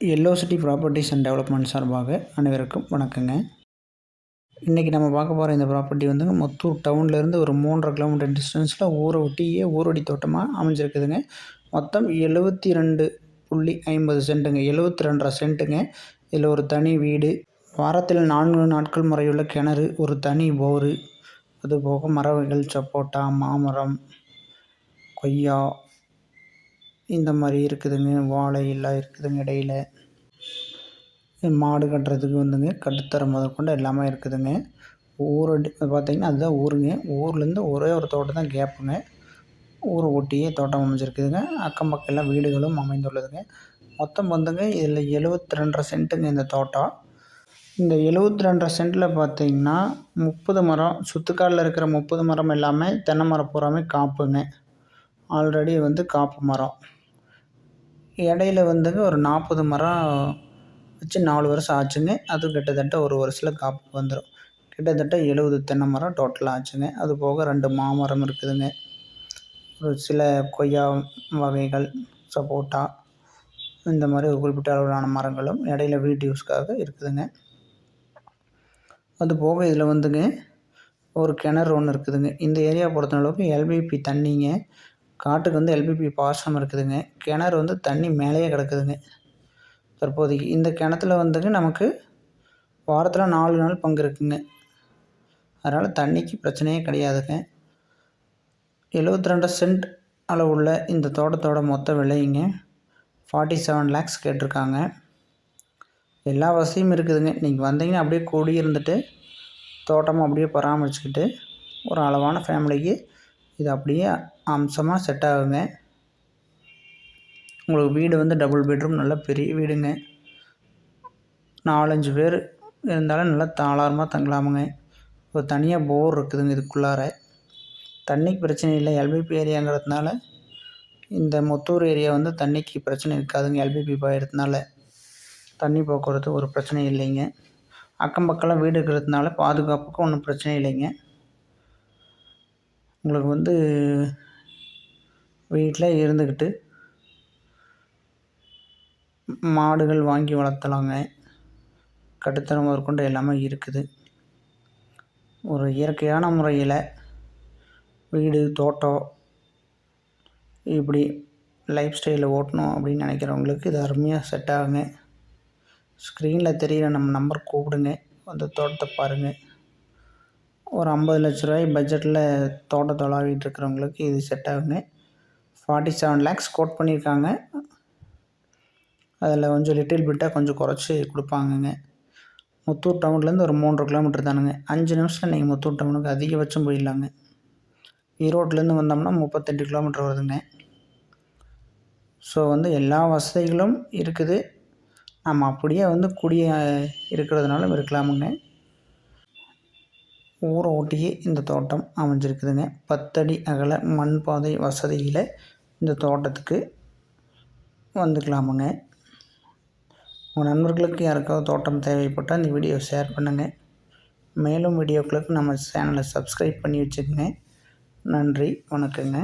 Yellow city properties and development சார்பாக அனைவருக்கும் வணக்கங்க. இன்றைக்கி நம்ம பார்க்க போகிற இந்த ப்ராப்பர்ட்டி வந்துங்க மொத்தூர் டவுன்லேருந்து ஒரு மூன்றரை கிலோமீட்டர் டிஸ்டன்ஸில் ஊரை ஒட்டியே ஊரடி தோட்டமாக அமைஞ்சிருக்குதுங்க. மொத்தம் எழுபத்தி ரெண்டு புள்ளி ஐம்பது சென்ட்டுங்க. எழுபத்தி ரெண்டரை சென்ட்டுங்க. இதில் ஒரு தனி வீடு. வாரத்தில் நான்கு நாட்கள் முறையுள்ள கிணறு ஒரு தனி போரு. அதுபோக மரவகைகள் சப்போட்டா மாமரம் கொய்யா இந்த மாதிரி இருக்குதுங்க. வாழை எல்லாம் இருக்குதுங்க இடையில. மாடு கட்டுறதுக்கு வந்துங்க கட்டுத்தரம் முதற்கொண்டு எல்லாமே இருக்குதுங்க. ஊர் பார்த்திங்கன்னா அதுதான் ஊருங்க. ஊர்லேருந்து ஒரே ஒரு தோட்டம் தான் கேப்புங்க. ஊரை ஒட்டியே தோட்டம் அமைஞ்சிருக்குதுங்க. அக்கம் பக்கம் எல்லாம் வீடுகளும் அமைந்துள்ளதுங்க. மொத்தம் வந்துங்க இதில் எழுபத்தி ரெண்டரை சென்ட்டுங்க இந்த தோட்டம். இந்த எழுபத்தி ரெண்டரை சென்ட்டில் பார்த்தீங்கன்னா முப்பது மரம் சுற்றுக்காட்டில் இருக்கிற முப்பது மரம் எல்லாமே தென்னை மரம் பூராமே காப்புங்க. ஆல்ரெடி வந்து காப்பு மரம். இடையில வந்துங்க ஒரு நாற்பது மரம் வச்சு நாலு வருஷம் ஆச்சுங்க. அது கிட்டத்தட்ட ஒரு வருஷத்தில் காப்பு வந்துடும் கிட்டத்தட்ட எழுபது தென்னை மரம் டோட்டலாக ஆச்சுங்க. அது போக ரெண்டு மாமரம் இருக்குதுங்க. ஒரு சில கொய்யா வகைகள் சப்போட்டா இந்த மாதிரி ஒரு குறிப்பிட்ட அளவிலான மரங்களும் இடையில வீட்டு யூஸ்க்காக இருக்குதுங்க. அது போக இதில் வந்துங்க ஒரு கிணறு ஒன்று இருக்குதுங்க. இந்த ஏரியா பொறுத்தளவுக்கு எல்பிபி தண்ணிங்க. காட்டுக்கு வந்து எல்பிபி பாசனம் இருக்குதுங்க. கிணறு வந்து தண்ணி மேலேயே கிடக்குதுங்க. தற்போதைக்கு இந்த கிணத்துல வந்துங்க நமக்கு வாரத்தில் நாலு நாள் பங்கு இருக்குங்க. அதனால் தண்ணிக்கு பிரச்சனையே கிடையாதுங்க. எழுபத்தி ரெண்டு சென்ட் அளவுள்ள இந்த தோட்டத்தோட மொத்த விலைங்க. ஃபார்ட்டி செவன் லேக்ஸ் கேட்டிருக்காங்க. எல்லா வசதியும் இருக்குதுங்க. நீங்கள் வந்தீங்கன்னா அப்படியே கூடி இருந்துட்டு தோட்டமும் அப்படியே பராமரிச்சுக்கிட்டு ஒரு அளவான ஃபேமிலிக்கு இது அப்படியே அம்சமாக செட் ஆகுங்க. உங்களுக்கு வீடு வந்து டபுள் பெட்ரூம் நல்ல பெரிய வீடுங்க. நாலஞ்சு பேர் இருந்தாலும் நல்லா தாளாரமாக தங்கலாமுங்க. ஒரு தனியாக போர் இருக்குதுங்க இதுக்குள்ளார. தண்ணிக்கு பிரச்சனை இல்லை. எல்பிபி ஏரியாங்கிறதுனால இந்த முத்தூர் ஏரியா வந்து தண்ணிக்கு பிரச்சனை இருக்காதுங்க எல்பிபி பாயிறதுனால. தண்ணி போக்குவரத்து ஒரு பிரச்சனை இல்லைங்க. அக்கம் பக்கம்லாம் வீடு இருக்கிறதுனால பாதுகாப்புக்கும் ஒன்றும் பிரச்சனை இல்லைங்க. உங்களுக்கு வந்து வீட்டில் இருந்துக்கிட்டு மாடுகள் வாங்கி வளர்த்தலாங்க. கட்டுத்தரம் முதற்கொண்டு எல்லாமே இருக்குது. ஒரு இயற்கையான முறையில் வீடு தோட்டம் இப்படி லைஃப் ஸ்டைலில் ஓட்டணும் அப்படின்னு நினைக்கிறவங்களுக்கு இது அருமையாக செட் ஆகுங்க. ஸ்க்ரீனில் தெரிகிற நம்ம நம்பர் கூப்பிடுங்க. அந்த தோட்டத்தை பாருங்கள் ஒரு ஐம்பது லட்ச ரூபாய் பட்ஜெட்டில் தோட்ட தொழாவிட்டு இருக்கிறவங்களுக்கு இது செட் ஆகுங்க. ஃபார்ட்டி செவன் லேக்ஸ் கோட் பண்ணியிருக்காங்க. அதில் கொஞ்சம் லிட்டில் பிட்டாக கொஞ்சம் குறைச்சி கொடுப்பாங்கங்க. முத்தூர் டவுன்லேருந்து ஒரு மூன்று கிலோமீட்டர் தானுங்க. அஞ்சு நிமிஷத்தில் நீங்கள் முத்தூர் டவுனுக்கு அதிகபட்சம் போயிடலாங்க. ஈரோட்லேருந்து வந்தோம்னா முப்பத்தெட்டு கிலோமீட்டர் வருதுங்க. ஸோ வந்து எல்லா வசதிகளும் இருக்குது. நம்ம அப்படியே வந்து குடிய இருக்கிறதுனாலும் இருக்கலாமுங்க. ஊரை ஒட்டியே இந்த தோட்டம் அமைஞ்சிருக்குதுங்க. பத்தடி அகல மண் பாதை வசதியில் இந்த தோட்டத்துக்கு வந்துக்கலாமுங்க. உங்கள் நண்பர்களுக்கு யாருக்காவது தோட்டம் தேவைப்பட்டால் இந்த வீடியோ ஷேர் பண்ணுங்கள் மேலும் வீடியோக்களுக்கு நம்ம சேனலை சப்ஸ்கிரைப் பண்ணி வச்சுக்கோங்க. நன்றி வணக்கங்க.